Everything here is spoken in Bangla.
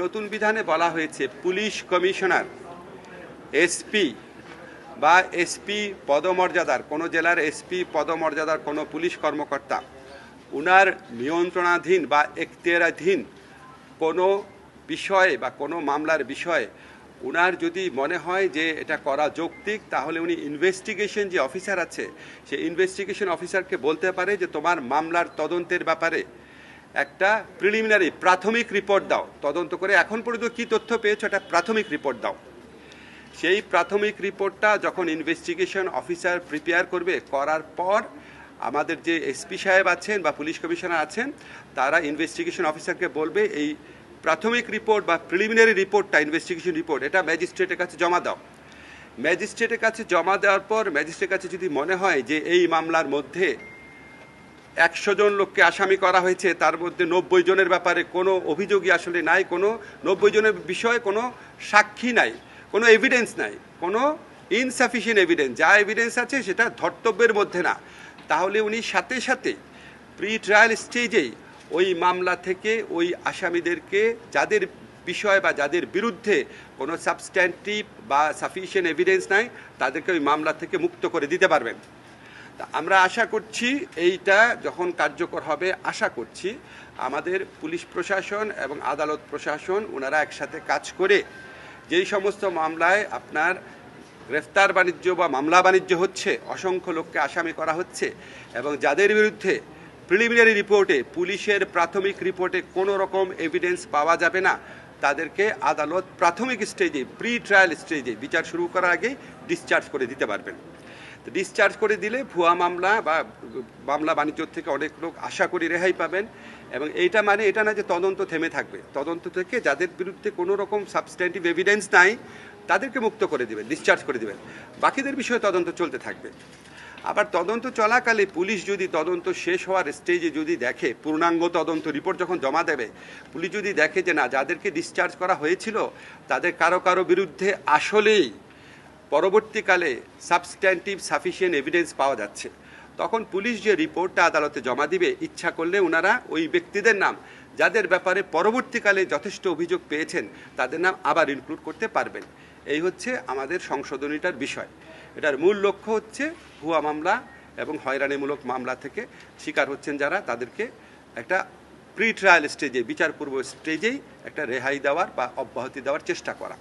নতুন বিধানে বলা হয়েছে, পুলিশ কমিশনার, এসপি বা এসপি পদমর্যাদার, কোনো জেলার এসপি পদমর্যাদার কোনো পুলিশ কর্মকর্তা, উনার নিয়ন্ত্রণাধীন বা এখতিয়ারাধীন কোনো বিষয়ে বা কোনো মামলার বিষয়ে উনার যদি মনে হয় যে এটা করা যৌক্তিক, তাহলে উনি ইনভেস্টিগেশন যে অফিসার আছে, সেই ইনভেস্টিগেশন অফিসারকে বলতে পারে যে তোমার মামলার তদন্তের ব্যাপারে একটা প্রিলিমিনারি প্রাথমিক রিপোর্ট দাও। তদন্ত করে এখন পর্যন্ত কী তথ্য পেয়েছ একটা প্রাথমিক রিপোর্ট দাও। সেই প্রাথমিক রিপোর্টটা যখন ইনভেস্টিগেশন অফিসার প্রিপেয়ার করবে, করার পর আমাদের যে এসপি সাহেব আছেন বা পুলিশ কমিশনার আছেন, তারা ইনভেস্টিগেশন অফিসারকে বলবে, এই প্রাথমিক রিপোর্ট বা প্রিলিমিনারি রিপোর্টটা ইনভেস্টিগেশন রিপোর্ট এটা ম্যাজিস্ট্রেটের কাছে জমা দাও। ম্যাজিস্ট্রেটের কাছে জমা দেওয়ার পর ম্যাজিস্ট্রেটের কাছে যদি মনে হয় যে এই মামলার মধ্যে একশো জন লোককে আসামি করা হয়েছে, তার মধ্যে নব্বই জনের ব্যাপারে কোনো অভিযোগই আসলে নাই, কোনো নব্বই জনের বিষয়ে কোনো সাক্ষী নাই, কোনো এভিডেন্স নাই, কোনো ইনসাফিসিয়েন্ট এভিডেন্স যা এভিডেন্স আছে সেটা ধর্তব্যের মধ্যে না। তাহলে উনি সাথে সাথে প্রি ট্রায়াল স্টেজেই ওই মামলা থেকে ওই আসামিদেরকে যাদের বিষয় বা যাদের বিরুদ্ধে কোনো সাবস্ট্যান্টিভ বা সাফিসিয়েন্ট এভিডেন্স নাই, তাদেরকে ওই মামলা থেকে মুক্ত করে দিতে পারবেন। আমরা আশা করছি এইটা যখন কার্যকর হবে, আশা করছি আমাদের পুলিশ প্রশাসন এবং আদালত প্রশাসন ওনারা একসাথে কাজ করে যেই সমস্ত মামলায় আপনার গ্রেফতার বাণিজ্য বা মামলা বাণিজ্য হচ্ছে, অসংখ্য লোককে আসামি করা হচ্ছে এবং যাদের বিরুদ্ধে প্রিলিমিনারি রিপোর্টে পুলিশের প্রাথমিক রিপোর্টে কোনো রকম এভিডেন্স পাওয়া যাবে না, তাদেরকে আদালত প্রাথমিক স্টেজে প্রি ট্রায়াল স্টেজে বিচার শুরু করার আগেই ডিসচার্জ করে দিতে পারবেন। ডিসচার্জ করে দিলে ভুয়া মামলা বা মামলা বাণিজ্য থেকে অনেক লোক আশা করি রেহাই পাবেন এবং এইটা মানে এটা না যে তদন্ত থেমে থাকবে। তদন্ত থেকে যাদের বিরুদ্ধে কোনো রকম সাবস্ট্যান্টিভ এভিডেন্স নাই, তাদেরকে মুক্ত করে দেবেন ডিসচার্জ করে দেবেন। বাকিদের বিষয়ে তদন্ত চলতে থাকবে। আবার তদন্ত চলাকালে পুলিশ যদি তদন্ত শেষ হওয়ার স্টেজে যদি দেখে, পূর্ণাঙ্গ তদন্ত রিপোর্ট যখন জমা দেবে, পুলিশ যদি দেখে যে না, যাদেরকে ডিসচার্জ করা হয়েছিল, তাদের কারও কারও বিরুদ্ধে আসলেই পরবর্তীকালে সাবস্ট্যান্টিভ সাফিসিয়েন্ট এভিডেন্স পাওয়া যাচ্ছে। তখন পুলিশ যে রিপোর্টটা আদালতে জমা দিবে, ইচ্ছা করলে ওনারা ওই ব্যক্তিদের নাম, যাদের ব্যাপারে পরবর্তীকালে যথেষ্ট অভিযোগ পেয়েছেন, তাদের নাম আবার ইনক্লুড করতে পারবেন। এই হচ্ছে আমাদের সংশোধনীটার বিষয়। এটার মূল লক্ষ্য হচ্ছে ভুয়া মামলা এবং হয়রানিমূলক মামলা থেকে শিকার হচ্ছেন যারা, তাদেরকে একটা প্রি ট্রায়াল স্টেজে বিচারপূর্ব স্টেজেই একটা রেহাই দেওয়ার বা অব্যাহতি দেওয়ার চেষ্টা করা।